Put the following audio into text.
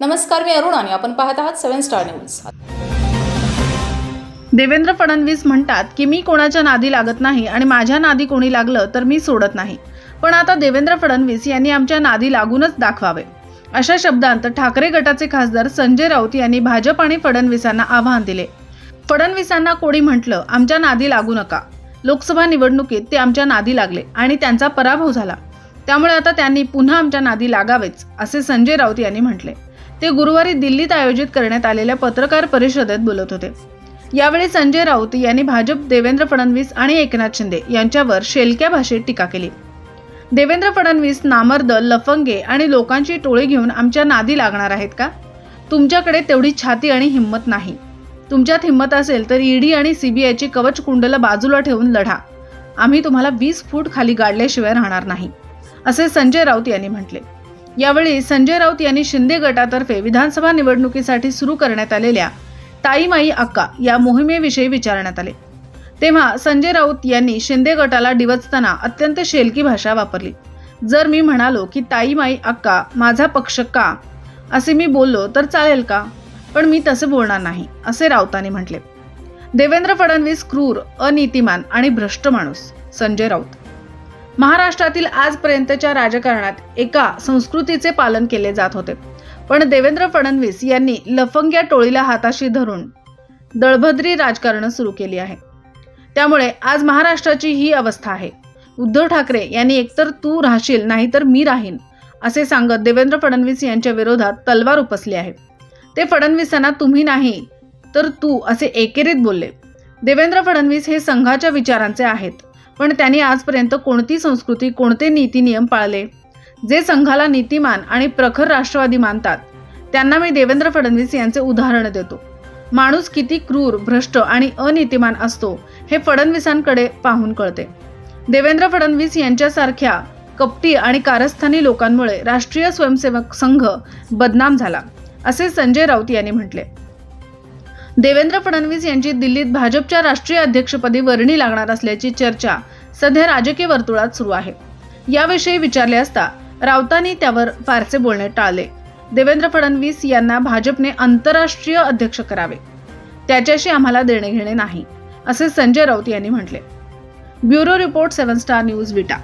नमस्कार मी अरुण आणि आपण पाहत आहात seven star news. Devendra Fadnavis म्हणतात की मी कोणाच्या नादी लागत नाही आणि माझ्या नादी कोणी लागलं तर मी सोडत नाही. पण आता देवेंद्र फडणवीस यांनी आमच्या नादी लागूनच दाखवावे. अशा शब्दांत ठाकरे गटाचे खासदार संजय राऊत यांनी भाजप आणि फडणवीसांना आव्हान दिले. फडणवीसांना कोणी म्हटलं आमच्या नादी लागू नका. लोकसभा निवडणुकीत ते आमच्या नादी लागले आणि त्यांचा पराभव झाला. त्यामुळे आता त्यांनी पुन्हा आमच्या नादी लागावेच असे संजय राऊत यांनी म्हटले. ते गुरुवारी दिल्लीत आयोजित करण्यात आलेल्या पत्रकार परिषदेत बोलत होते. यावेळी संजय राऊत यांनी भाजप देवेंद्र फडणवीस आणि एकनाथ शिंदे यांच्यावर शेलक्या भाषेत टीका केली. देवेंद्र फडणवीस नामर्द लफंगे आणि लोकांची टोळी घेऊन आमच्या नादी लागणार आहेत का? तुमच्याकडे तेवढी छाती आणि हिंमत नाही. तुमच्यात हिंमत असेल तर ईडी आणि सीबीआयची कवच कुंडलं बाजूला ठेवून लढा. आम्ही तुम्हाला वीस फूट खाली गाडल्याशिवाय राहणार नाही असे संजय राऊत यांनी म्हटले. यावेळी संजय राऊत यांनी शिंदे गटातर्फे विधानसभा निवडणुकीसाठी सुरू करण्यात आलेल्या ताईमाई अक्का या मोहिमेविषयी विचारण्यात आले. तेव्हा संजय राऊत यांनी शिंदे गटाला डिवचताना अत्यंत शेलकी भाषा वापरली. जर मी म्हणालो की ताईमाई अक्का माझा पक्ष का? असे मी बोललो तर चालेल का? पण मी तसे बोलणार नाही असे राऊतांनी म्हटले. देवेंद्र फडणवीस क्रूर अनीतिमान आणि भ्रष्ट माणूस संजय राऊत. महाराष्ट्रातील आजपर्यंतच्या राजकारणात एका संस्कृतीचे पालन केले जात होते. पण देवेंद्र फडणवीस यांनी लफंग्या टोळीला हाताशी धरून दळभद्री राजकारण सुरू केली आहे. त्यामुळे आज महाराष्ट्राची ही अवस्था आहे. उद्धव ठाकरे यांनी एकतर तू राहशील नाहीतर मी राहीन असे सांगत देवेंद्र फडणवीस यांच्या विरोधात तलवार उपसली आहे. ते फडणवीसांना तुम्ही नाही तर तू असे एकेरीत बोलले. देवेंद्र फडणवीस हे संघाच्या विचारांचे आहेत. पण त्यांनी आजपर्यंत कोणती संस्कृती कोणते नीती नियम पाळले? जे संघाला नीतिमान आणि प्रखर राष्ट्रवादी मानतात. त्यांना मी देवेंद्र फडणवीस यांचे उदाहरण देतो. माणूस किती क्रूर भ्रष्ट आणि अनीतिमान असतो हे फडणवीसांकडे पाहून कळते. देवेंद्र फडणवीस यांच्यासारख्या कपटी आणि कारस्थानी लोकांमुळे राष्ट्रीय स्वयंसेवक संघ बदनाम झाला असे संजय राऊत यांनी म्हटले. देवेंद्र फडणवीस यांची दिल्लीत भाजपच्या राष्ट्रीय अध्यक्षपदी वर्णी लागणार असल्याची चर्चा सध्या राजकीय वर्तुळात सुरू आहे. याविषयी विचारले असता राऊतांनी त्यावर फारसे बोलणे टाळले. देवेंद्र फडणवीस यांना भाजपने आंतरराष्ट्रीय अध्यक्ष करावे. त्याच्याशी आम्हाला देणे घेणे नाही असे संजय राऊत यांनी म्हटले. Bureau report seven star news Vita.